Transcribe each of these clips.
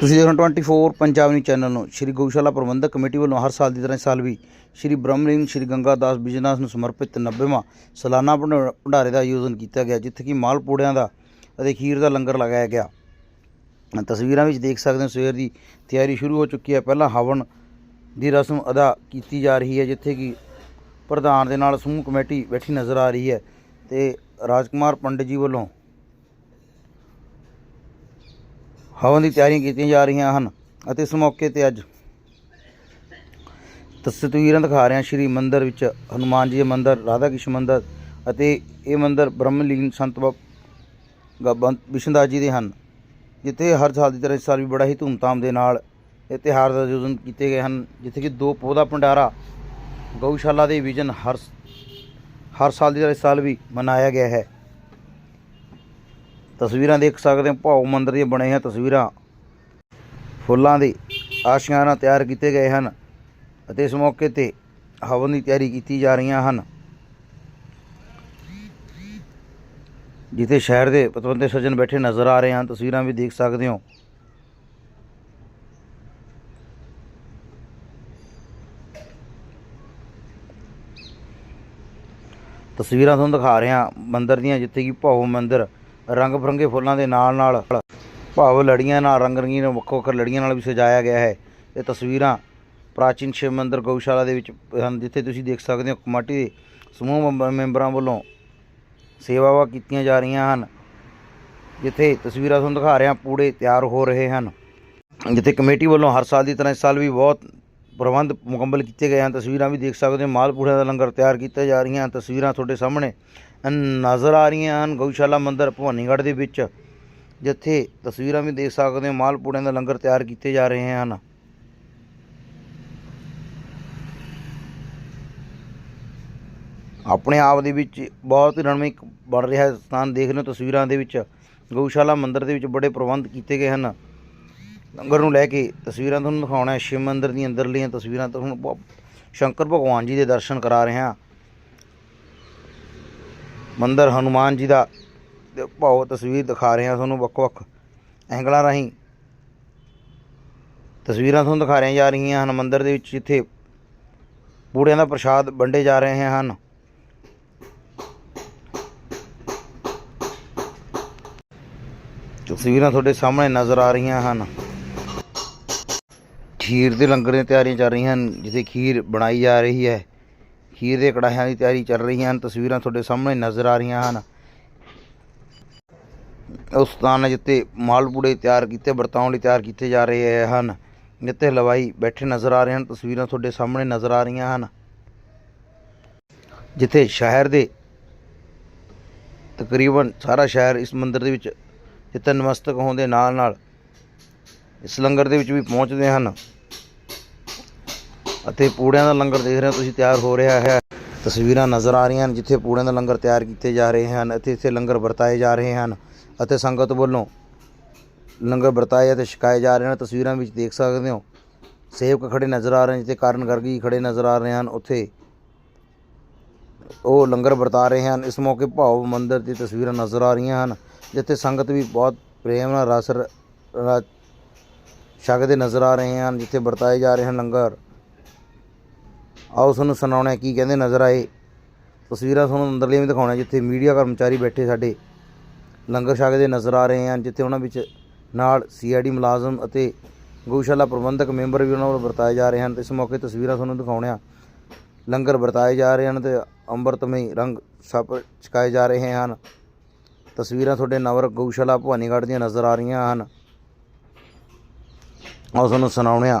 ਤੁਸੀਂ ਦੇਖ ਰਹੇ ਹੋ 24 ਪੰਜਾਬ ਨਿਊਜ਼ ਚੈਨਲ ਨੂੰ। ਸ਼੍ਰੀ ਗਊਸ਼ਾਲਾ ਪ੍ਰਬੰਧਕ ਕਮੇਟੀ ਵੱਲੋਂ ਹਰ ਸਾਲ ਦੀ ਤਰ੍ਹਾਂ ਇਸ ਸਾਲ ਵੀ ਸ਼੍ਰੀ ਬ੍ਰਹਮਲਿੰਗ, ਸ਼੍ਰੀ ਗੰਗਾ ਦਾਸ ਬਿਜਨਾਸ ਨੂੰ ਸਮਰਪਿਤ 90ਵਾਂ ਸਾਲਾਨਾ ਭੰਡਾ- ਭੰਡਾਰੇ ਦਾ ਆਯੋਜਨ ਕੀਤਾ ਗਿਆ, ਜਿੱਥੇ ਕਿ ਮਾਲ ਪੂੜਿਆਂ ਦਾ ਅਤੇ ਖੀਰ ਦਾ ਲੰਗਰ ਲਗਾਇਆ ਗਿਆ। ਤਸਵੀਰਾਂ ਵਿੱਚ ਦੇਖ ਸਕਦੇ ਹੋ ਸਵੇਰ ਦੀ ਤਿਆਰੀ ਸ਼ੁਰੂ ਹੋ ਚੁੱਕੀ ਹੈ। ਪਹਿਲਾਂ ਹਵਨ ਦੀ ਰਸਮ ਅਦਾ ਕੀਤੀ ਜਾ ਰਹੀ ਹੈ, ਜਿੱਥੇ ਕਿ ਪ੍ਰਧਾਨ ਦੇ ਨਾਲ ਸਮੂਹ ਕਮੇਟੀ ਬੈਠੀ ਨਜ਼ਰ ਆ ਰਹੀ ਹੈ ਤੇ ਰਾਜਕੁਮਾਰ ਪੰਡਿਤ ਜੀ ਵੱਲੋਂ ਹਵਨ ਦੀ ਤਿਆਰੀਆਂ ਕੀਤੀਆਂ ਜਾ ਰਹੀਆਂ ਹਨ ਅਤੇ ਇਸ ਮੌਕੇ ਤੇ ਅੱਜ ਤਸਵੀਰਾਂ ਦਿਖਾ ਰਹੇ ਹਾਂ ਸ਼੍ਰੀ ਮੰਦਰ ਵਿੱਚ ਹਨੂਮਾਨ ਜੀ ਦਾ ਮੰਦਿਰ, ਰਾਧਾ ਕ੍ਰਿਸ਼ਨ ਮੰਦਰ ਅਤੇ ਇਹ ਮੰਦਰ ਬ੍ਰਹਮਲੀਨ ਸੰਤ ਬਾਬਾ ਵਿਸ਼ਨਦਾਸ ਜੀ ਦੇ ਹਨ, ਜਿੱਥੇ ਹਰ ਸਾਲ ਦੀ ਤਰ੍ਹਾਂ ਇਸ ਸਾਲ ਵੀ ਬੜਾ ਹੀ ਧੂਮਧਾਮ ਦੇ ਨਾਲ ਇਹ ਤਿਉਹਾਰ ਦਾ ਆਯੋਜਨ ਕੀਤੇ ਗਏ ਹਨ, ਜਿੱਥੇ ਕਿ ਦੋ ਪੌਦਾ ਭੰਡਾਰਾ, ਗਊਸ਼ਾਲਾ ਦੇ ਵਿਜਨ ਹਰ ਹਰ ਸਾਲ ਦੀ ਤਰ੍ਹਾਂ ਇਸ ਸਾਲ ਵੀ ਮਨਾਇਆ ਗਿਆ ਹੈ। ਤਸਵੀਰਾਂ ਦੇਖ ਸਕਦੇ ਹੋ, ਭਾਉ ਮੰਦਰ ਦੀਆਂ ਬਣੀਆਂ ਤਸਵੀਰਾਂ। ਫੁੱਲਾਂ ਦੇ ਆਸ਼ਿਆਨਾ ਤਿਆਰ ਕੀਤੇ ਗਏ ਹਨ ਅਤੇ ਇਸ ਮੌਕੇ ਤੇ ਹਵਨ ਦੀ ਤਿਆਰੀ ਕੀਤੀ ਜਾ ਰਹੀਆਂ ਹਨ। ਜਿੱਥੇ ਸ਼ਹਿਰ ਦੇ ਪਤਵੰਤੇ ਸੱਜਣ ਬੈਠੇ ਨਜ਼ਰ ਆ ਰਹੇ ਹਨ, ਤਸਵੀਰਾਂ ਵੀ ਦੇਖ ਸਕਦੇ ਹੋ। ਤਸਵੀਰਾਂ ਤੁਹਾਨੂੰ ਦਿਖਾ ਰਹੇ ਹਾਂ ਮੰਦਿਰ ਦੀਆਂ, ਜਿੱਥੇ ਕਿ ਭਾਉ ਮੰਦਰ ਰੰਗ ਬਰੰਗੇ ਫੁੱਲਾਂ ਦੇ ਨਾਲ ਨਾਲ ਭਾਵ ਲੜੀਆਂ ਨਾਲ, ਰੰਗ ਰੰਗੀਨ ਵੱਖੋ ਵੱਖ ਲੜੀਆਂ ਨਾਲ ਵੀ ਸਜਾਇਆ ਗਿਆ ਹੈ। ਇਹ ਤਸਵੀਰਾਂ ਪ੍ਰਾਚੀਨ ਸ਼ਿਵ ਮੰਦਿਰ ਗਊਸ਼ਾਲਾ ਦੇ ਵਿੱਚ ਹਨ, ਜਿੱਥੇ ਤੁਸੀਂ ਦੇਖ ਸਕਦੇ ਹੋ ਕਮੇਟੀ ਦੇ ਸਮੂਹ ਮੈਂਬਰ- ਮੈਂਬਰਾਂ ਵੱਲੋਂ ਸੇਵਾਵਾਂ ਕੀਤੀਆਂ ਜਾ ਰਹੀਆਂ ਹਨ। ਜਿੱਥੇ ਤਸਵੀਰਾਂ ਤੁਹਾਨੂੰ ਦਿਖਾ ਰਿਹਾ, ਪੂੜੇ ਤਿਆਰ ਹੋ ਰਹੇ ਹਨ। ਜਿੱਥੇ ਕਮੇਟੀ ਵੱਲੋਂ ਹਰ ਸਾਲ ਦੀ ਤਰ੍ਹਾਂ ਇਸ ਸਾਲ ਵੀ ਬਹੁਤ ਪ੍ਰਬੰਧ ਮੁਕੰਮਲ ਕੀਤੇ ਗਏ ਹਨ। ਤਸਵੀਰਾਂ ਵੀ ਦੇਖ ਸਕਦੇ ਹੋ ਮਾਲਪੂੜਿਆਂ ਦਾ ਲੰਗਰ ਤਿਆਰ ਕੀਤੇ ਜਾ ਰਹੀਆਂ ਹਨ। ਤਸਵੀਰਾਂ ਤੁਹਾਡੇ ਸਾਹਮਣੇ ਨਜ਼ਰ ਆ ਰਹੀਆਂ ਹਨ, ਗਊਸ਼ਾਲਾ ਮੰਦਿਰ ਭਵਾਨੀਗੜ੍ਹ ਦੇ ਵਿੱਚ, ਜਿੱਥੇ ਤਸਵੀਰਾਂ ਵੀ ਦੇਖ ਸਕਦੇ ਹੋ ਮਾਲਪੂੜਿਆਂ ਦਾ ਲੰਗਰ ਤਿਆਰ ਕੀਤੇ ਜਾ ਰਹੇ ਹਨ। ਆਪਣੇ ਆਪ ਦੇ ਵਿੱਚ ਬਹੁਤ ਹੀ ਰਣਮਿਕ ਬਣ ਰਿਹਾ ਹੈ ਸਥਾਨ, ਦੇਖ ਰਹੇ ਹੋ ਤਸਵੀਰਾਂ ਦੇ ਵਿੱਚ। ਗਊਸ਼ਾਲਾ ਮੰਦਿਰ ਦੇ ਵਿੱਚ ਬੜੇ ਪ੍ਰਬੰਧ ਕੀਤੇ ਗਏ ਹਨ। ਲੰਗਰ ਨੂੰ ਲੈ ਕੇ ਤਸਵੀਰਾਂ ਤੁਹਾਨੂੰ ਦਿਖਾਉਣਾ ਹੈ। ਸ਼ਿਵ ਮੰਦਿਰ ਦੀਆਂ ਅੰਦਰਲੀਆਂ ਤਸਵੀਰਾਂ ਤੁਹਾਨੂੰ ਬ- ਸ਼ੰਕਰ ਭਗਵਾਨ ਜੀ ਦੇ ਦਰਸ਼ਨ ਕਰਾ ਰਹੇ ਹਾਂ। ਮੰਦਰ ਹਨੂਮਾਨ ਜੀ ਦਾ ਤੇ ਭਾਵ ਤਸਵੀਰ ਦਿਖਾ ਰਹੇ ਹਾਂ ਤੁਹਾਨੂੰ ਵੱਖ-ਵੱਖ ਐਂਗਲਾਂ ਰਾਹੀਂ। ਤਸਵੀਰਾਂ ਤੁਹਾਨੂੰ ਦਿਖਾ ਰਹੀਆਂ ਜਾ ਰਹੀਆਂ ਹਨ ਮੰਦਰ ਦੇ ਵਿੱਚ, ਜਿੱਥੇ ਬੂੜਿਆਂ ਦਾ ਪ੍ਰਸ਼ਾਦ ਵੰਡੇ ਜਾ ਰਹੇ ਹਨ। ਤਸਵੀਰਾਂ ਤੁਹਾਡੇ ਸਾਹਮਣੇ ਨਜ਼ਰ ਆ ਰਹੀਆਂ ਹਨ। ਖੀਰ ਦੇ ਲੰਗਰ ਦੀਆਂ ਤਿਆਰੀਆਂ ਚੱਲ ਰਹੀਆਂ ਹਨ, ਜਿੱਥੇ ਖੀਰ ਬਣਾਈ ਜਾ ਰਹੀ ਹੈ। ਖੀਰ ਦੇ ਕੜਾਹਿਆਂ ਦੀ ਤਿਆਰੀ ਚੱਲ ਰਹੀ ਹਨ, ਤਸਵੀਰਾਂ ਤੁਹਾਡੇ ਸਾਹਮਣੇ ਨਜ਼ਰ ਆ ਰਹੀਆਂ ਹਨ। ਉਸ ਸਥਾਨ ਹੈ ਜਿੱਥੇ ਮਾਲਪੂੜੇ ਤਿਆਰ ਕੀਤੇ, ਵਰਤਾਉਣ ਲਈ ਤਿਆਰ ਕੀਤੇ ਜਾ ਰਹੇ ਹਨ। ਜਿੱਥੇ ਹਲਵਾਈ ਬੈਠੇ ਨਜ਼ਰ ਆ ਰਹੇ ਹਨ, ਤਸਵੀਰਾਂ ਤੁਹਾਡੇ ਸਾਹਮਣੇ ਨਜ਼ਰ ਆ ਰਹੀਆਂ ਹਨ। ਜਿੱਥੇ ਸ਼ਹਿਰ ਦੇ ਤਕਰੀਬਨ ਸਾਰਾ ਸ਼ਹਿਰ ਇਸ ਮੰਦਿਰ ਦੇ ਵਿੱਚ ਜਿੱਥੇ ਨਮਸਤਕ ਹੋਣ ਦੇ ਨਾਲ ਨਾਲ ਇਸ ਲੰਗਰ ਦੇ ਵਿੱਚ ਵੀ ਪਹੁੰਚਦੇ ਹਨ। ਅਤੇ ਪੂੜਿਆਂ ਦਾ ਲੰਗਰ ਦੇਖ ਰਹੇ ਹੋ ਤੁਸੀਂ, ਤਿਆਰ ਹੋ ਰਿਹਾ ਹੈ। ਤਸਵੀਰਾਂ ਨਜ਼ਰ ਆ ਰਹੀਆਂ ਹਨ, ਜਿੱਥੇ ਪੂੜਿਆਂ ਦਾ ਲੰਗਰ ਤਿਆਰ ਕੀਤੇ ਜਾ ਰਹੇ ਹਨ ਅਤੇ ਇੱਥੇ ਲੰਗਰ ਵਰਤਾਏ ਜਾ ਰਹੇ ਹਨ ਅਤੇ ਸੰਗਤ ਵੱਲੋਂ ਲੰਗਰ ਵਰਤਾਏ ਅਤੇ ਛਕਾਏ ਜਾ ਰਹੇ ਹਨ। ਤਸਵੀਰਾਂ ਵਿੱਚ ਦੇਖ ਸਕਦੇ ਹੋ, ਸੇਵਕ ਖੜੇ ਨਜ਼ਰ ਆ ਰਹੇ ਹਨ, ਜਿੱਥੇ ਕਾਰਨ ਗਰਗੀ ਖੜੇ ਨਜ਼ਰ ਆ ਰਹੇ ਹਨ। ਉੱਥੇ ਉਹ ਲੰਗਰ ਵਰਤਾ ਰਹੇ ਹਨ। ਇਸ ਮੌਕੇ ਭਾਵ ਮੰਦਿਰ ਦੀ ਤਸਵੀਰਾਂ ਨਜ਼ਰ ਆ ਰਹੀਆਂ ਹਨ, ਜਿੱਥੇ ਸੰਗਤ ਵੀ ਬਹੁਤ ਪ੍ਰੇਮ ਨਾਲ ਰਸ ਛਕਦੇ ਨਜ਼ਰ ਆ ਰਹੇ ਹਨ, ਜਿੱਥੇ ਵਰਤਾਏ ਜਾ ਰਹੇ ਹਨ ਲੰਗਰ। ਆਓ ਤੁਹਾਨੂੰ ਸੁਣਾਉਣਾ ਕੀ ਕਹਿੰਦੇ ਨਜ਼ਰ ਆਏ। ਤਸਵੀਰਾਂ ਤੁਹਾਨੂੰ ਅੰਦਰਲੀਆਂ ਵੀ ਦਿਖਾਉਣਾ ਜਿੱਥੇ ਮੀਡੀਆ ਕਰਮਚਾਰੀ ਬੈਠੇ ਸਾਡੇ। ਲੰਗਰ ਛਕਦੇ ਨਜ਼ਰ ਆ ਰਹੇ ਹਨ ਜਿੱਥੇ ਉਹਨਾਂ ਵਿੱਚ ਨਾਲ ਸੀਆਈਡੀ ਮੁਲਾਜ਼ਮ ਅਤੇ ਗਊਸ਼ਾਲਾ ਪ੍ਰਬੰਧਕ ਮੈਂਬਰ ਵੀ ਉਹਨਾਂ ਵੱਲੋਂ ਵਰਤਾਏ ਜਾ ਰਹੇ ਹਨ। ਤੇ ਇਸ ਮੌਕੇ ਤਸਵੀਰਾਂ ਤੁਹਾਨੂੰ ਦਿਖਾਉਣਿਆ ਲੰਗਰ ਵਰਤਾਏ ਜਾ ਰਹੇ ਹਨ ਤੇ ਅੰਮ੍ਰਿਤਮਈ ਰੰਗ ਸਭ ਛਕਾਏ ਜਾ ਰਹੇ ਹਨ। ਤਸਵੀਰਾਂ ਤੁਹਾਡੇ ਨਵਰ ਗਊਸ਼ਾਲਾ ਭਵਾਨੀਗੜ੍ਹ ਦੀਆਂ ਨਜ਼ਰ ਆ ਰਹੀਆਂ ਹਨ। ਆਓ ਤੁਹਾਨੂੰ ਸੁਣਾਉਣਿਆ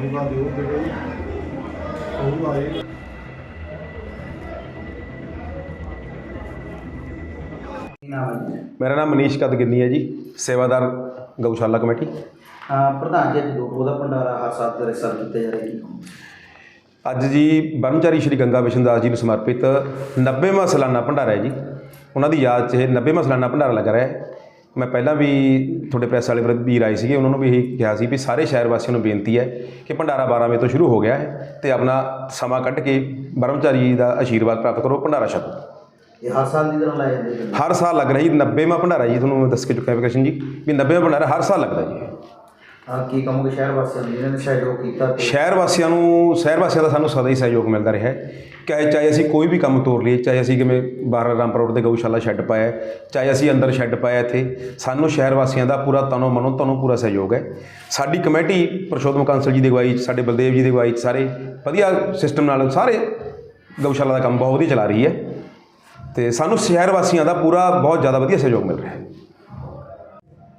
ਸ਼ੀਰਵਾਦ ਦਿਓ ਜਿਹੜੇ ਉਹ ਆਏ। ਮੇਰਾ ਨਾਮ ਮਨੀਸ਼ ਕਦਗਿੰਨੀ ਹੈ ਜੀ। ਸੇਵਾਦਾਰ ਗਊਸ਼ਾਲਾ ਕਮੇਟੀ। ਪ੍ਰਧਾਨ ਜੀ ਉਹਦਾ ਭੰਡਾਰਾ ਹਰ ਸਾਲ ਦੇ ਰਸਲ ਕੀਤੇ ਜਾ ਰਹੇ ਅੱਜ ਜੀ ਬ੍ਰਹਮਚਾਰੀ ਸ਼੍ਰੀ ਗੰਗਾ ਵਿਸ਼ਨ ਦਾਸ ਜੀ ਨੂੰ ਸਮਰਪਿਤ 90ਵਾਂ ਸਾਲਾਨਾ ਭੰਡਾਰਾ ਹੈ ਜੀ। ਉਹਨਾਂ ਦੀ ਯਾਦ 'ਚ ਇਹ 90ਵਾਂ ਸਾਲਾਨਾ ਭੰਡਾਰਾ ਲੱਗ ਰਿਹਾ ਹੈ। ਮੈਂ ਪਹਿਲਾਂ ਵੀ ਤੁਹਾਡੇ ਪ੍ਰੈਸ ਵਾਲੇ ਵੀਰ- ਆਏ ਸੀਗੇ ਉਹਨਾਂ ਨੂੰ ਵੀ ਇਹੀ ਕਿਹਾ ਸੀ ਵੀ ਸਾਰੇ ਸ਼ਹਿਰ ਵਾਸੀਆਂ ਨੂੰ ਬੇਨਤੀ ਹੈ ਕਿ ਭੰਡਾਰਾ 12 ਵਜੇ ਤੋਂ ਸ਼ੁਰੂ ਹੋ ਗਿਆ ਹੈ ਤੇ ਆਪਣਾ ਸਮਾਂ ਕੱਢ ਕੇ ਬ੍ਰਹਮਚਾਰੀ ਦਾ ਆਸ਼ੀਰਵਾਦ ਪ੍ਰਾਪਤ ਕਰੋ ਭੰਡਾਰਾ ਛਕੋ। ਇਹ ਹਰ ਸਾਲ ਦੀ ਤਰ੍ਹਾਂ ਲਾਏ ਜਾਂਦੇ ਹਰ ਸਾਲ ਲੱਗ ਰਿਹਾ ਜੀ 90ਵਾਂ ਭੰਡਾਰਾ ਜੀ ਤੁਹਾਨੂੰ ਮੈਂ ਦੱਸ ਕੇ ਚੁੱਕਿਆ ਵਿਕਸ਼ਨ ਜੀ ਵੀ 90ਵਾਂ ਭੰਡਾਰਾ ਹਰ ਸਾਲ ਲੱਗਦਾ ਜੀ। ਕੀ ਕਹੋਗੇ ਸ਼ਹਿਰ ਵਾਸੀਆਂ ਨੂੰ ਜਿਨ੍ਹਾਂ ਨੇ ਸਹਿਯੋਗ ਕੀਤਾ ਸ਼ਹਿਰ ਵਾਸੀਆਂ ਨੂੰ, ਸ਼ਹਿਰ ਵਾਸੀਆਂ ਦਾ ਸਾਨੂੰ ਸਦਾ ਹੀ ਸਹਿਯੋਗ ਮਿਲਦਾ ਰਿਹਾ ਹੈ। ਚਾਹੇ ਚਾਹੇ ਅਸੀਂ ਕੋਈ ਵੀ ਕੰਮ ਤੋਰ ਲਈਏ, ਚਾਹੇ ਅਸੀਂ ਕਿਵੇਂ ਬਾਹਰ ਰਾਮਪੁਰ ਰੋਡ ਤੇ ਗਊਸ਼ਾਲਾ ਸ਼ੈੱਡ ਪਾਇਆ ਚਾਹੇ ਅਸੀਂ ਅੰਦਰ ਸ਼ੈੱਡ ਪਾਇਆ ਇੱਥੇ, ਸਾਨੂੰ ਸ਼ਹਿਰ ਵਾਸੀਆਂ ਦਾ ਪੂਰਾ ਤਨੋਂ ਮਨੋਂ ਤੁਹਾਨੂੰ ਪੂਰਾ ਸਹਿਯੋਗ ਹੈ। ਸਾਡੀ ਕਮੇਟੀ, ਪ੍ਰਸ਼ੋਤਮ ਕਾਂਸਲ ਜੀ ਦੀ ਅਗਵਾਈ 'ਚ, ਸਾਡੇ ਬਲਦੇਵ ਜੀ ਦੀ ਅਗਵਾਈ 'ਚ, ਸਾਰੇ ਵਧੀਆ ਸਿਸਟਮ ਨਾਲ ਸਾਰੇ ਗਊਸ਼ਾਲਾ ਦਾ ਕੰਮ ਬਹੁਤ ਵਧੀਆ ਚਲਾ ਰਹੀ ਹੈ। ਤੇ ਸਾਨੂੰ ਸ਼ਹਿਰ ਵਾਸੀਆਂ ਦਾ ਪੂਰਾ ਬਹੁਤ ਜ਼ਿਆਦਾ ਵਧੀਆ ਸਹਿਯੋਗ ਮਿਲ ਰਿਹਾ ਹੈ।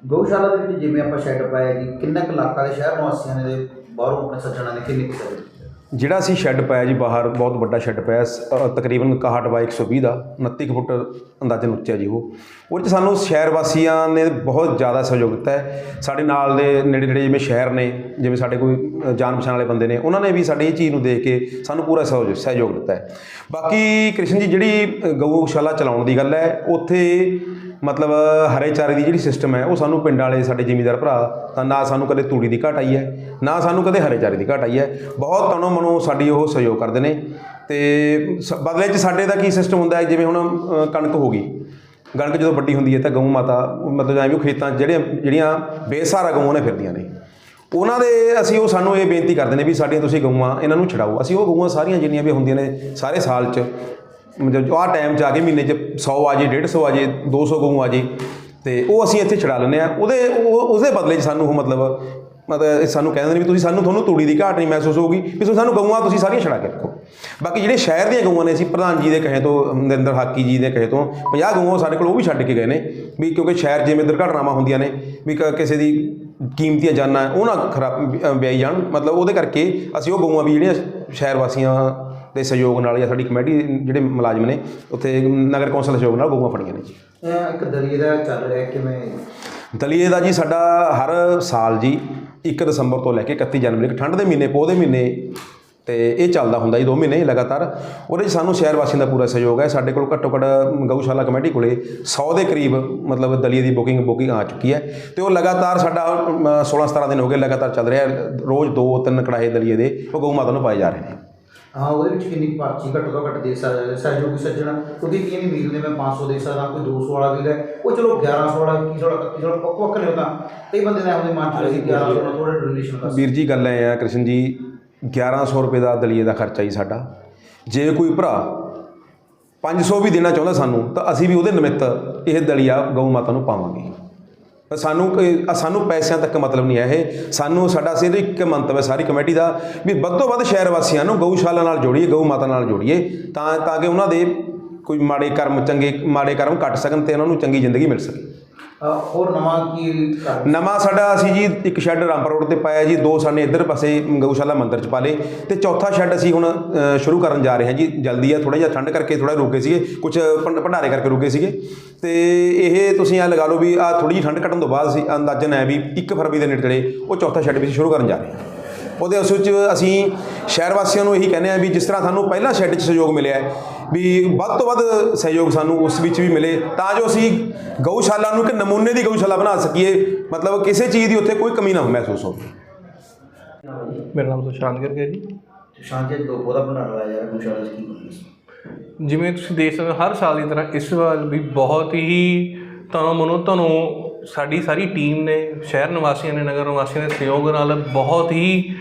ਗਊਸ਼ਾਲਾ ਦੇ ਵਿੱਚ ਜਿਵੇਂ ਆਪਾਂ ਸ਼ੈੱਡ ਪਾਇਆ ਜੀ ਕਿੰਨਾ ਕੁ ਇਲਾਕਾ ਦੇ ਸ਼ਹਿਰ ਨਿਵਾਸੀਆਂ ਨੇ ਦੇ ਬਾਹਰੋਂ ਆਪਣੇ ਸੱਜਣਾ ਨੇ ਕਿੰਨੇ ਕੁ ਸਹਿਯੋਗ ਕੀਤਾ? ਜਿਹੜਾ ਅਸੀਂ ਸ਼ੈੱਡ ਪਾਇਆ ਜੀ ਬਾਹਰ ਬਹੁਤ ਵੱਡਾ ਸ਼ੈੱਡ ਪਾਇਆ ਸ- ਅ, ਤਕਰੀਬਨ 61 ਬਾਈ 120 ਦਾ 29 ਕੁ ਫੁੱਟ ਅੰਦਾਜ਼ਨ ਉੱਚਾ ਜੀ ਉਹ। ਉਹਦੇ 'ਚ ਸਾਨੂੰ ਸ਼ਹਿਰ ਵਾਸੀਆਂ ਨੇ ਬਹੁਤ ਜ਼ਿਆਦਾ ਸਹਿਯੋਗ ਦਿੱਤਾ ਹੈ। ਸਾਡੇ ਨਾਲ ਦੇ ਨੇੜੇ ਨੇੜੇ ਜਿਵੇਂ ਸ਼ਹਿਰ ਨੇ ਜਿਵੇਂ ਸਾਡੇ ਕੋਈ ਅ, ਜਾਣ ਪਛਾਣ ਵਾਲੇ ਬੰਦੇ ਨੇ ਉਹਨਾਂ ਨੇ ਵੀ ਸਾਡੀ ਇਹ ਚੀਜ਼ ਨੂੰ ਦੇਖ ਕੇ ਸਾਨੂੰ ਪੂਰਾ ਸਹਿਯੋਗ ਸਹਿਯੋਗ ਦਿੱਤਾ ਹੈ। ਬਾਕੀ ਕ੍ਰਿਸ਼ਨ ਜੀ ਜਿਹੜੀ ਅ, ਗਊਸ਼ਾਲਾ ਚਲਾਉਣ ਦੀ ਗੱਲ ਹੈ ਉੱਥੇ ਮਤਲਬ ਹਰੇ ਚਾਰੇ ਦੀ ਜਿਹੜੀ ਸਿਸਟਮ ਹੈ, ਉਹ ਸਾਨੂੰ ਪਿੰਡ ਵਾਲੇ, ਸਾਡੇ ਜ਼ਿਮੀਂਦਾਰ ਭਰਾ, ਤਾਂ ਨਾ ਸਾਨੂੰ ਕਦੇ ਤੂੜੀ ਦੀ ਘਾਟ ਆਈ ਹੈ, ਨਾ ਸਾਨੂੰ ਕਦੇ ਹਰੇ ਚਾਰੇ ਦੀ ਘਾਟ ਆਈ ਹੈ। ਬਹੁਤ ਤਨੋਂ ਮਨੋ ਸਾਡੀ ਉਹ ਸਹਿਯੋਗ ਕਰਦੇ ਨੇ। ਤੇ ਸ- ਬਦਲੇ 'ਚ ਸਾਡੇ ਦਾ ਕੀ ਸਿਸਟਮ ਹੁੰਦਾ ਹੈ, ਜਿਵੇਂ ਹੁਣ ਕਣਕ ਹੋ ਗਈ। ਕਣਕ ਜਦੋਂ ਵੱਡੀ ਹੁੰਦੀ ਹੈ, ਤਾਂ ਗਊ ਮਾਤਾ, ਮਤਲਬ ਐਵੇਂ ਉਹ ਖੇਤਾਂ 'ਚ ਜਿਹੜੇ ਜਿਹੜੀਆਂ ਬੇਸਹਾਰਾ ਗਊਆਂ ਨੇ ਫਿਰਦੀਆਂ ਨੇ। ਉਹਨਾਂ ਦੇ ਅਸੀਂ ਉਹ ਸਾਨੂੰ ਇਹ ਬੇਨਤੀ ਕਰਦੇ ਨੇ ਵੀ ਸਾਡੀਆਂ ਤੁਸੀਂ ਗਊਆਂ, ਇਹਨਾਂ ਨੂੰ ਛਡਾਓ। ਅਸੀਂ ਉਹ ਗਊਆਂ ਸਾਰੀਆਂ ਜਿੰਨੀਆਂ ਵੀ ਹੁੰਦੀਆਂ ਨੇ, ਸਾਰੇ ਸਾਲ 'ਚ ਮਤਲਬ ਆਹ ਟਾਈਮ 'ਚ ਆ ਕੇ ਮਹੀਨੇ 'ਚ 100 ਆ ਜੇ 150 ਆ ਜੇ 200 ਗਊ ਆ ਜੇ ਤੇ ਉਹ ਅਸੀਂ ਇੱਥੇ ਛਡਾ ਲੈਂਦੇ ਆ ਉਹਦੇ ਉਹ ਉਹਦੇ ਬਦਲੇ 'ਚ ਸਾਨੂੰ ਉਹ ਮਤਲਬ ਮਤਲਬ ਸਾਨੂੰ ਕਹਿੰਦੇ ਨੇ ਵੀ ਤੁਸੀਂ ਸਾਨੂੰ ਤੁਹਾਨੂੰ ਤੂੜੀ ਦੀ ਘਾਟ ਨਹੀਂ ਮਹਿਸੂਸ ਹੋਊਗੀ ਵੀ ਤੁਸੀਂ ਸਾਨੂੰ ਗਊਆਂ ਤੁਸੀਂ ਸਾਰੀਆਂ ਛਡਾ ਕੇ ਰੱਖੋ। ਬਾਕੀ ਜਿਹੜੇ ਸ਼ਹਿਰ ਦੀਆਂ ਗਊਆਂ ਨੇ ਅਸੀਂ ਪ੍ਰਧਾਨ ਜੀ ਦੇ ਕਹੇ ਤੋਂ ਨਰਿੰਦਰ ਹਾਕੀ ਜੀ ਦੇ ਕਹੇ ਤੋਂ 50 ਗਊਆਂ ਸਾਡੇ ਕੋਲ ਉਹ ਵੀ ਛੱਡ ਕੇ ਗਏ ਨੇ ਵੀ ਕਿਉਂਕਿ ਸ਼ਹਿਰ ਜਿਵੇਂ ਦੁਰਘਟਨਾਵਾਂ ਹੁੰਦੀਆਂ ਨੇ ਵੀ ਕ- ਕਿਸੇ ਦੀ ਕੀਮਤੀਆਂ ਜਾਨਾਂ ਉਹ ਨਾ ਖਰਾਬ ਅ, ਵਿਆਈ ਜਾਣ ਮਤਲਬ ਉਹਦੇ ਕਰਕੇ ਅਸੀਂ ਉਹ ਗਊਆਂ ਵੀ ਜਿਹੜੀਆਂ ਸ਼ਹਿਰ ਵਾਸੀਆਂ ਦੇ ਸਹਿਯੋਗ ਨਾਲ ਜਾਂ ਸਾਡੀ ਕਮੇਟੀ ਜਿਹੜੇ ਮੁਲਾਜ਼ਮ ਨੇ ਉੱਥੇ ਨਗਰ ਕੌਂਸਲ ਦੇ ਸਹਿਯੋਗ ਨਾਲ ਗਊਆਂ ਫੜੀਆਂ ਨੇ ਜੀ। ਇੱਕ ਦਰਿਆ ਦਾ ਚੱਲ ਰਿਹਾ ਕਿਵੇਂ? ਦਲੀਏ ਦਾ ਜੀ ਸਾਡਾ ਹਰ ਸਾਲ ਜੀ 1 ਦਸੰਬਰ ਤੋਂ ਲੈ ਕੇ 31 ਜਨਵਰੀ ਤੱਕ ਠੰਡ ਦੇ ਮਹੀਨੇ ਪੋਹ ਦੇ ਮਹੀਨੇ ਤੇ ਇਹ ਚੱਲਦਾ ਹੁੰਦਾ ਜੀ 2 ਮਹੀਨੇ ਲਗਾਤਾਰ। ਉਹਦੇ 'ਚ ਸਾਨੂੰ ਸ਼ਹਿਰ ਵਾਸੀਆਂ ਦਾ ਪੂਰਾ ਸਹਿਯੋਗ ਹੈ। ਸਾਡੇ ਕੋਲ ਘੱਟੋ ਘੱਟ ਗਊਸ਼ਾਲਾ ਕਮੇਟੀ ਕੋਲੇ 100 ਦੇ ਕਰੀਬ ਮਤਲਬ ਦਲੀਏ ਦੀ ਬੁਕਿੰਗ ਬੁਕਿੰਗ ਆ ਚੁੱਕੀ ਹੈ। ਤੇ ਉਹ ਲਗਾਤਾਰ ਸਾਡਾ 16 17 ਦਿਨ ਹੋ ਗਏ ਲਗਾਤਾਰ ਚੱਲ ਰਿਹਾ। ਰੋਜ਼ ਦੋ ਤਿੰਨ ਕੜਾਹੇ ਦਲੀਏ ਦੇ ਉਹ ਗਊ ਮਾਤਾ ਨੂੰ ਪਾਏ ਜਾ ਰਹੇ ਨੇ। ਹਾਂ, ਉਹਦੇ ਵਿੱਚ ਕਿੰਨੀ ਪਰਚੀ ਘੱਟ ਤੋਂ ਘੱਟ ਦੇ ਸਕਦਾ ਸਹਿਯੋਗੀ ਸੱਜਣਾ ਕਿਉਂਕਿ ਕੀ ਨਹੀਂ ਮਿਲਦੇ ਮੈਂ 500 ਦੇ ਸਕਦਾ, ਕੋਈ 200 ਵਾਲਾ ਵੀ ਲੈ। ਉਹ ਚਲੋ 1100 ਵਾਲਾ 2100 ਵਾਲਾ 3100 ਵਾਲਾ, ਪੱਕ ਨੇ ਤਾਂ। ਕਈ ਬੰਦੇ ਨੇ ਆਪਣੇ ਮਨ ਚ ਲਈ 1100 ਵਾਲਾ ਥੋੜਾ ਡੋਨੇਸ਼ਨ ਕਰ ਵੀਰ ਜੀ, ਗੱਲ ਐ ਆ, ਕ੍ਰਿਸ਼ਨ ਜੀ 1100 ਰੁਪਏ ਦਾ ਦਲੀਏ ਦਾ ਖਰਚਾ ਹੀ ਸਾਡਾ। ਜੇ ਕੋਈ ਭਰਾ 500 ਵੀ ਦੇਣਾ ਚਾਹੁੰਦਾ ਸਾਨੂੰ, ਤਾਂ ਅਸੀਂ ਵੀ ਉਹਦੇ ਨਿਮਿત્ਤ ਇਹ ਦਲੀਆ ਗਊ ਮਾਤਾ ਨੂੰ ਪਾਵਾਂਗੇ। ਸਾਨੂੰ ਕੋਈ- ਸਾਨੂੰ ਪੈਸਿਆਂ ਤੱਕ ਮਤਲਬ ਨਹੀਂ ਹੈ ਇਹ। ਸਾਨੂੰ ਸਾਡਾ ਸਿਰ ਇੱਕ ਮੰਤਵ ਹੈ ਸਾਰੀ ਕਮੇਟੀ ਦਾ ਵੀ ਵੱਧ ਤੋਂ ਵੱਧ ਸ਼ਹਿਰ ਵਾਸੀਆਂ ਨੂੰ ਗਊਸ਼ਾਲਾ ਨਾਲ ਜੋੜੀਏ, ਗਊ ਮਾਤਾ ਨਾਲ ਜੋੜੀਏ, ਤਾਂ ਤਾਂ ਕਿ ਉਹਨਾਂ ਦੇ ਕੋਈ ਮਾੜੇ ਕਰਮ, ਚੰਗੇ, ਮਾੜੇ ਕਰਮ ਕੱਟ ਸਕਣ ਤੇ ਉਹਨਾਂ ਨੂੰ ਚੰਗੀ ਜ਼ਿੰਦਗੀ ਮਿਲ ਸਕੇ। ਹੋਰ ਨਵਾਂ ਕੀ ਨਵਾਂ ਸਾਡਾ ਅਸੀਂ ਜੀ ਇੱਕ ਸ਼ੈੱਡ ਰਾਮਪੁਰ ਰੋਡ ਤੇ ਪਾਇਆ ਜੀ ਦੋ ਸਾਨੇ ਇੱਧਰ ਪਾਸੇ ਗਊਸ਼ਾਲਾ ਮੰਦਿਰ ਚ ਪਾ ਲਏ ਤੇ ਚੌਥਾ ਸ਼ੈੱਡ ਅਸੀਂ ਹੁਣ ਅ, ਸ਼ੁਰੂ ਕਰਨ ਜਾ ਰਹੇ ਹਾਂ ਜੀ ਜਲਦੀ ਆ ਥੋੜਾ ਜਿਹਾ ਠੰਡ ਕਰਕੇ ਥੋੜਾ ਰੁਕੇ ਸੀਗੇ ਕੁਝ ਭੰਡਾਰੇ ਕਰਕੇ ਰੁਕੇ ਸੀਗੇ ਤੇ ਇਹ ਤੁਸੀਂ ਆ ਲਗਾ ਲਓ ਵੀ ਆ ਥੋੜੀ ਜਿਹੀ ਠੰਡ ਘਟਣ ਤੋਂ ਬਾਅਦ ਅਸੀਂ ਅੰਦਾਜ਼ਨ ਹੈ ਵੀ 1 ਫਰਵਰੀ ਦੇ ਨੇੜੇ ਉਹ ਚੌਥਾ ਸ਼ੈੱਡ ਵੀ ਅਸੀਂ ਸ਼ੁਰੂ ਕਰਨ ਜਾ ਰਹੇ ਹਾਂ। ਉਹਦੇ ਉਸ ਵਿੱਚ ਅਸੀਂ ਸ਼ਹਿਰ ਵਾਸੀਆਂ ਨੂੰ ਇਹੀ ਕਹਿੰਦੇ ਆ ਵੀ ਜਿਸ ਤਰ੍ਹਾਂ ਸਾਨੂੰ ਪਹਿਲਾਂ ਸ਼ੈੱਡ 'ਚ ਸਹਿਯੋਗ ਮਿਲਿਆ ਹੈ, ਵੀ ਵੱਧ ਤੋਂ ਵੱਧ ਸਹਿਯੋਗ ਸਾਨੂੰ ਉਸ ਵਿੱਚ ਵੀ ਮਿਲੇ ਤਾਂ ਜੋ ਅਸੀਂ ਗਊਸ਼ਾਲਾ ਨੂੰ ਇੱਕ ਨਮੂਨੇ ਦੀ ਗਊਸ਼ਾਲਾ ਬਣਾ ਸਕੀਏ ਮਤਲਬ ਕਿਸੇ ਚੀਜ਼ ਦੀ ਉੱਥੇ ਕੋਈ ਕਮੀ ਨਾ ਮਹਿਸੂਸ ਹੋਵੇ। ਮੇਰਾ ਨਾਮ ਸੁਸ਼ਾਂਤ ਗਰਗ ਹੈ ਜੀ ਸ਼ਾਂਤੀ ਦੋ ਲਾਇਆ ਜਾ ਰਿਹਾ ਗਊਸ਼ਾਲਾ 'ਚ ਕੀ ਬਣਦਾ ਜਿਵੇਂ ਤੁਸੀਂ ਦੇਖ ਸਕਦੇ ਹੋ ਹਰ ਸਾਲ ਦੀ ਤਰ੍ਹਾਂ ਇਸ ਵਾਰ ਵੀ ਬਹੁਤ ਹੀ ਤੁਹਾਨੂੰ ਮਨੋ ਤੁਹਾਨੂੰ ਸਾਡੀ ਸਾਰੀ ਟੀਮ ਨੇ ਸ਼ਹਿਰ ਨਿਵਾਸੀਆਂ ਨੇ ਨਗਰ ਨਿਵਾਸੀਆਂ ਦੇ ਸਹਿਯੋਗ ਨਾਲ ਬਹੁਤ ਹੀ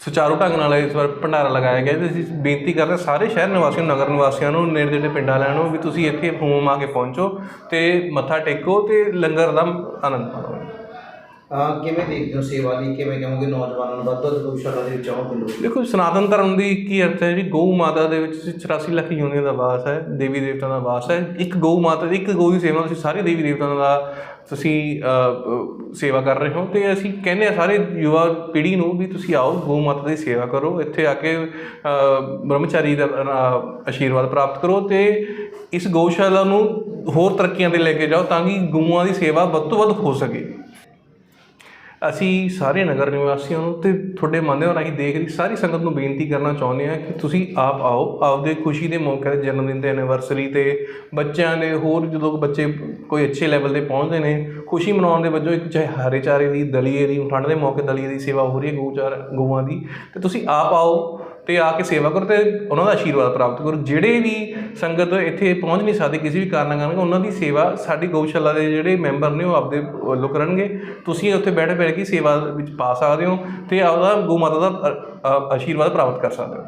ਸੁਚਾਰੂ ਢੰਗ ਨਾਲ ਇਸ ਵਾਰ ਭੰਡਾਰਾ ਲਗਾਇਆ ਗਿਆ ਤੇ ਅਸੀਂ ਬੇਨਤੀ ਕਰਦੇ ਹਾਂ ਸਾਰੇ ਸ਼ਹਿਰ ਨਿਵਾਸੀਆਂ ਨੂੰ, ਨਗਰ ਨਿਵਾਸੀਆਂ ਨੂੰ, ਨੇੜੇ ਨੇੜੇ ਪਿੰਡਾਂ ਲੈਣੋ ਵੀ ਤੁਸੀਂ ਇੱਥੇ ਹੋਮ ਆ ਕੇ ਪਹੁੰਚੋ ਤੇ ਮੱਥਾ ਟੇਕੋ ਤੇ ਲੰਗਰ ਦਾ ਆਨੰਦ ਮਾਣੋ। ਕਿਵੇਂ ਦੇਖਦੇ ਹੋ ਸੇਵਾ ਲਈ ਕਿਵੇਂ ਕਹੋਗੇ ਨੌਜਵਾਨਾਂ ਨੂੰ ਵੱਧ ਤੋਂ ਵੱਧ ਗਊਸ਼ਾਲਾ ਦੇ ਵਿੱਚ ਆਓ ਪਿੰਡੋ ਦੇਖੋ, ਸਨਾਤਨ ਧਰਮ ਦੀ ਕੀ ਅਰਥ ਹੈ ਜੀ? ਗਊ ਮਾਤਾ ਦੇ ਵਿੱਚ 84 ਲੱਖ ਯੂਨੀਅਨ ਦਾ ਵਾਸ ਹੈ, ਦੇਵੀ ਦੇਵਤਾ ਦਾ ਵਾਸ ਹੈ। ਇੱਕ ਗਊ ਮਾਤਾ ਦੀ ਇੱਕ ਗਊ ਦੀ ਸੇਵਾ ਤੁਸੀਂ ਸਾਰੇ ਦੇਵੀ ਦੇਵਤਾਂ ਦਾ ਤੁਸੀਂ ਸੇਵਾ ਕਰ ਰਹੇ ਹੋ ਤੇ ਅਸੀਂ ਕਹਿੰਦੇ ਆ ਸਾਰੇ ਯੁਵਾ ਪੀੜ੍ਹੀ ਨੂੰ ਵੀ ਤੁਸੀਂ ਆਓ, ਗਊ ਮਾਤਾ ਦੀ ਸੇਵਾ ਕਰੋ। ਇੱਥੇ ਆ ਕੇ ਬ੍ਰਹਮਚਾਰੀ ਦਾ ਆਸ਼ੀਰਵਾਦ ਪ੍ਰਾਪਤ ਕਰੋ ਤੇ ਇਸ ਗਊਸ਼ਾਲਾ ਨੂੰ ਹੋਰ ਤਰੱਕੀਆਂ ਤੇ ਲੈ ਕੇ ਜਾਓ ਤਾਂ ਕਿ ਗਊਆਂ ਦੀ ਸੇਵਾ ਵੱਧ ਤੋਂ ਵੱਧ ਹੋ ਸਕੇ। ਅਸੀਂ ਸਾਰੇ ਨਗਰ ਨਿਵਾਸੀਆਂ ਨੂੰ ਤੇ ਤੁਹਾਡੇ ਮਾਧਿਅਮ ਰਾਹੀਂ ਦੇਖ ਰਹੀ ਸਾਰੀ ਸੰਗਤ ਨੂੰ ਬੇਨਤੀ ਕਰਨਾ ਚਾਹੁੰਦੇ ਹਾਂ ਕਿ ਤੁਸੀਂ ਆਪ ਆਓ, ਆਪਦੇ ਖੁਸ਼ੀ ਦੇ ਮੌਕੇ ਤੇ ਜਨਮ ਦਿਨ ਤੇ ਐਨੀਵਰਸਰੀ ਤੇ, ਬੱਚਿਆਂ ਦੇ, ਹੋਰ ਜਦੋਂ ਬੱਚੇ ਕੋਈ ਅੱਛੇ ਲੈਵਲ ਤੇ ਪਹੁੰਚਦੇ ਨੇ, ਖੁਸ਼ੀ ਮਨਾਉਣ ਦੇ ਵਜੋਂ ਇੱਕ ਚਾਹੇ ਹਰੇ ਚਾਰੇ ਦੀ, ਦਲੀਏ ਦੀ ਠੰਡ ਦੇ ਮੌਕੇ ਦਲੀਏ ਦੀ ਸੇਵਾ ਹੋ ਰਹੀ ਹੈ, ਗਊ ਚਾਰ, ਗਊਆਂ ਦੀ। ਤੇ ਤੁਸੀਂ ਆਪ ਆਓ ਤੇ ਆ ਕੇ ਸੇਵਾ ਕਰੋ ਤੇ ਉਹਨਾਂ ਦਾ ਆਸ਼ੀਰਵਾਦ ਪ੍ਰਾਪਤ ਕਰੋ। ਜਿਹੜੇ ਵੀ ਸੰਗਤ ਇੱਥੇ ਪਹੁੰਚ ਨਹੀਂ ਸਕਦੇ ਕਿਸੇ ਵੀ ਕਾਰਨ ਕਾਰਨ ਉਹਨਾਂ ਦੀ ਸੇਵਾ ਸਾਡੀ ਗਊਸ਼ਾਲਾ ਦੇ ਜਿਹੜੇ ਮੈਂਬਰ ਨੇ ਉਹ ਆਪਦੇ ਵੱਲੋਂ ਕਰਨਗੇ। ਤੁਸੀਂ ਉੱਥੇ ਬੈਠ ਰਹਿ ਕੇ ਸੇਵਾ ਵਿੱਚ ਪਾ ਸਕਦੇ ਹੋ ਤੇ ਆਪਦਾ ਗੋ ਮਾਤਾ ਦਾ ਆਸ਼ੀਰਵਾਦ ਪ੍ਰਾਪਤ ਕਰ ਸਕਦੇ ਹੋ।